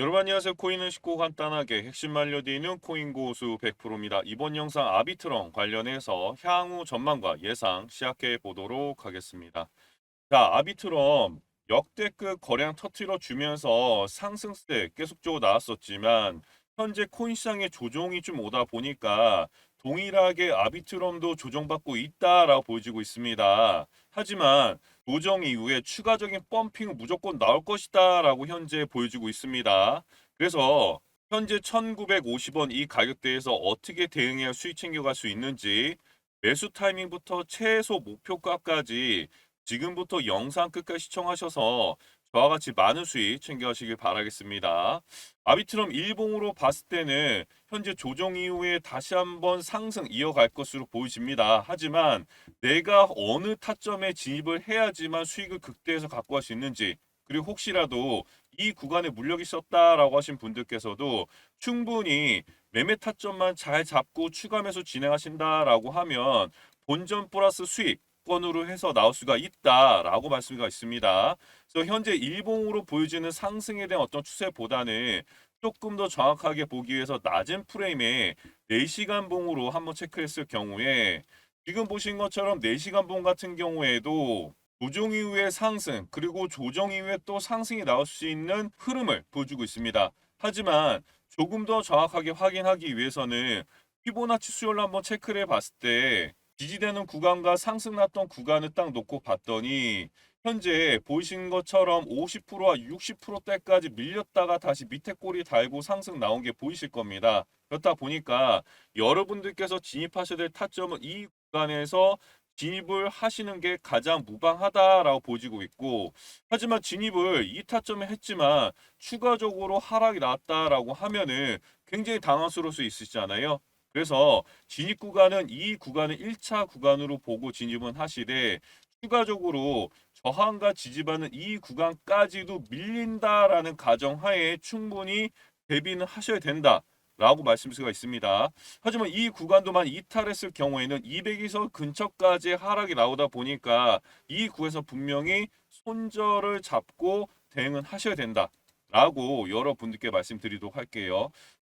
여러분 안녕하세요. 코인은 쉽고 간단하게 핵심 알려드리는 코인 고수 100%입니다. 이번 영상 아비트럼 관련해서 향후 전망과 예상 시작해 보도록 하겠습니다. 자, 아비트럼 역대급 거래량 터트려 주면서 상승세 계속적으로 나왔었지만 현재 코인 시장의 조정이 좀 오다 보니까 동일하게 아비트럼도 조정받고 있다라고 보여지고 있습니다. 하지만 조정 이후에 추가적인 펌핑은 무조건 나올 것이다라고 현재 보여지고 있습니다. 그래서 현재 1950원 이 가격대에서 어떻게 대응해야 수익 챙겨갈 수 있는지 매수 타이밍부터 최소 목표가까지 지금부터 영상 끝까지 시청하셔서 저와 같이 많은 수익 챙겨가시길 바라겠습니다. 아비트럼 일봉으로 봤을 때는 현재 조정 이후에 다시 한번 상승 이어갈 것으로 보여집니다. 하지만 내가 어느 타점에 진입을 해야지만 수익을 극대에서 갖고 갈 수 있는지 그리고 혹시라도 이 구간에 물력이 있었다라고 하신 분들께서도 충분히 매매 타점만 잘 잡고 추가 매수 진행하신다라고 하면 본전 플러스 수익 권으로 해서 나올 수가 있다라고 말씀이 있습니다. 그래서 현재 일봉으로 보여지는 상승에 대한 어떤 추세보다는 조금 더 정확하게 보기 위해서 낮은 프레임에 4시간 봉으로 한번 체크했을 경우에 지금 보신 것처럼 4시간 봉 같은 경우에도 조정 이후에 상승 그리고 조정 이후에 또 상승이 나올 수 있는 흐름을 보여주고 있습니다. 하지만 조금 더 정확하게 확인하기 위해서는 피보나치 수열로 한번 체크를 해봤을 때 지지되는 구간과 상승 났던 구간을 딱 놓고 봤더니 현재 보이신 것처럼 50%와 60%대까지 밀렸다가 다시 밑에 꼬리 달고 상승 나온 게 보이실 겁니다. 그렇다 보니까 여러분들께서 진입하셔야 될 타점은 이 구간에서 진입을 하시는 게 가장 무방하다라고 보여지고 있고 하지만 진입을 이 타점에 했지만 추가적으로 하락이 나왔다라고 하면은 굉장히 당황스러울 수 있으시잖아요. 그래서 진입 구간은 이 구간을 1차 구간으로 보고 진입은 하시되 추가적으로 저항과 지지받는 이 구간까지도 밀린다라는 가정하에 충분히 대비는 하셔야 된다. 라고 말씀드릴 수가 있습니다. 하지만 이 구간도만 이탈했을 경우에는 200에서 근처까지 하락이 나오다 보니까 이 구에서 분명히 손절을 잡고 대응은 하셔야 된다. 라고 여러분들께 말씀드리도록 할게요.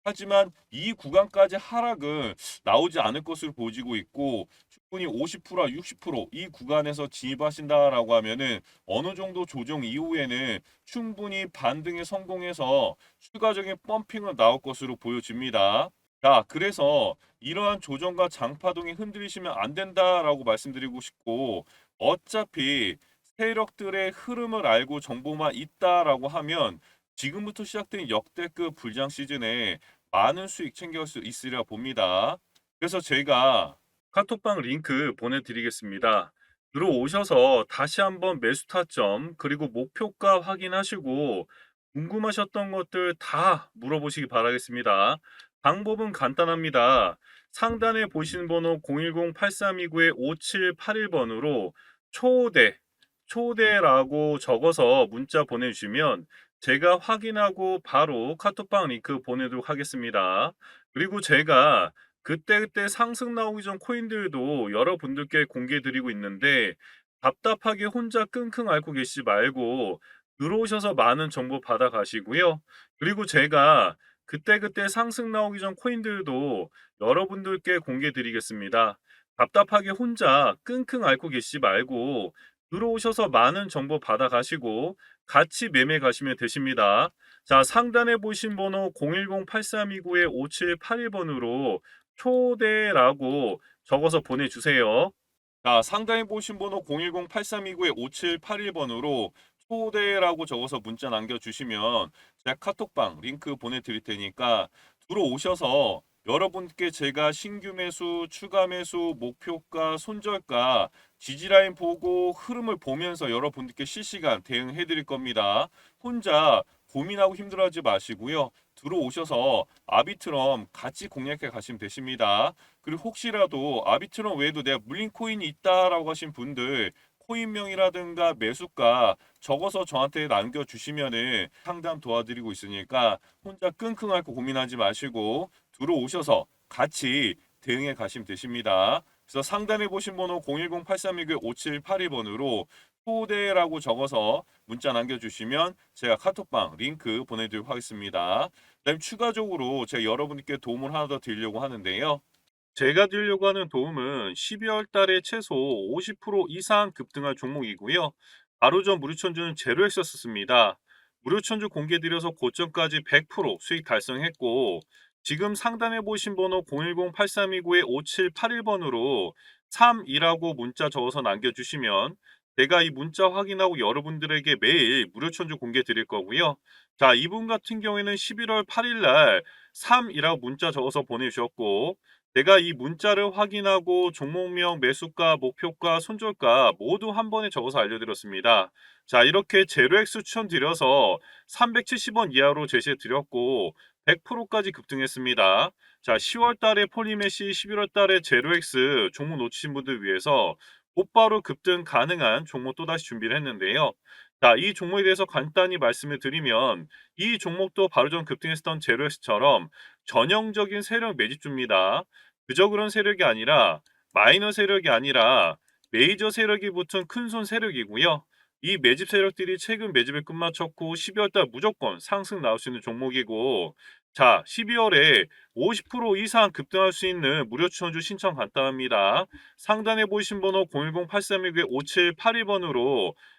하지만 이 구간까지 하락은 나오지 않을 것으로 보여지고 있고 충분히 50%와 60%이 구간에서 진입하신다라고 하면은 어느 정도 조정 이후에는 충분히 반등에 성공해서 추가적인 펌핑은 나올 것으로 보여집니다. 자, 그래서 이러한 조정과 장파동이 흔들리시면 안 된다라고 말씀드리고 싶고 어차피 세력들의 흐름을 알고 정보만 있다라고 하면 지금부터 시작된 역대급 불장 시즌에 많은 수익 챙길 수 있으리라 봅니다. 그래서 제가 카톡방 링크 보내드리겠습니다. 들어오셔서 다시 한번 매수 타점 그리고 목표가 확인하시고 궁금하셨던 것들 다 물어보시기 바라겠습니다. 방법은 간단합니다. 상단에 보시는 번호 010-8329-5781번으로 초대, 초대라고 적어서 문자 보내주시면 제가 확인하고 바로 카톡방 링크 보내도록 하겠습니다. 그리고 제가 그때그때 상승 나오기 전 코인들도 여러분들께 공개 드리고 있는데 답답하게 혼자 끙끙 앓고 계시지 말고 들어오셔서 많은 정보 받아 가시고요. 그리고 제가 그때그때 상승 나오기 전 코인들도 여러분들께 공개 드리겠습니다. 답답하게 혼자 끙끙 앓고 계시지 말고 들어오셔서 많은 정보 받아 가시고 같이 매매 가시면 되십니다. 자, 상단에 보신 번호 010-8329-5781번으로 초대라고 적어서 보내주세요. 자, 상단에 보신 번호 010-8329-5781번으로 초대라고 적어서 문자 남겨주시면 제가 카톡방 링크 보내드릴 테니까 들어오셔서 여러분께 제가 신규 매수, 추가 매수, 목표가, 손절가, 지지라인 보고 흐름을 보면서 여러분들께 실시간 대응해 드릴 겁니다. 혼자 고민하고 힘들어하지 마시고요. 들어오셔서 아비트럼 같이 공략해 가시면 되십니다. 그리고 혹시라도 아비트럼 외에도 내가 물린 코인이 있다라고 하신 분들 코인명이라든가 매수가 적어서 저한테 남겨주시면은 상담 도와드리고 있으니까 혼자 끙끙 앓고 고민하지 마시고 들어오셔서 같이 대응해 가시면 되십니다. 그래서 상단에 보신 번호 010-8329-5782번으로 초대라고 적어서 문자 남겨주시면 제가 카톡방 링크 보내드리도록 하겠습니다. 그다음 추가적으로 제가 여러분께 도움을 하나 더 드리려고 하는데요. 제가 드리려고 하는 도움은 12월 달에 최소 50% 이상 급등할 종목이고요. 바로 전 무료천주는 제로 했었습니다. 무료천주 공개드려서 고점까지 100% 수익 달성했고 지금 상단에 보신 번호 010-8329-5781번으로 3이라고 문자 적어서 남겨주시면 제가 이 문자 확인하고 여러분들에게 매일 무료천주 공개 드릴 거고요. 자, 이분 같은 경우에는 11월 8일 날 3이라고 문자 적어서 보내주셨고 내가 이 문자를 확인하고 종목명, 매수가, 목표가, 손절가 모두 한 번에 적어서 알려드렸습니다. 자, 이렇게 제로엑스 추천드려서 370원 이하로 제시해 드렸고 100%까지 급등했습니다. 자, 10월 달에 폴리메시, 11월 달에 제로엑스 종목 놓치신 분들 위해서 곧바로 급등 가능한 종목 또다시 준비를 했는데요. 자, 이 종목에 대해서 간단히 말씀을 드리면 이 종목도 바로 전 급등했었던 제로엑스처럼 전형적인 세력 매집주입니다. 그저 그런 세력이 아니라 마이너 세력이 아니라 메이저 세력이 붙은 큰손 세력이고요. 이 매집 세력들이 최근 매집에 끝마쳤고 12월 달 무조건 상승 나올 수 있는 종목이고 자 12월에 50% 이상 급등할 수 있는 무료 추천주 신청 간단합니다. 상단에 보이신 번호 010-8361-5782번으로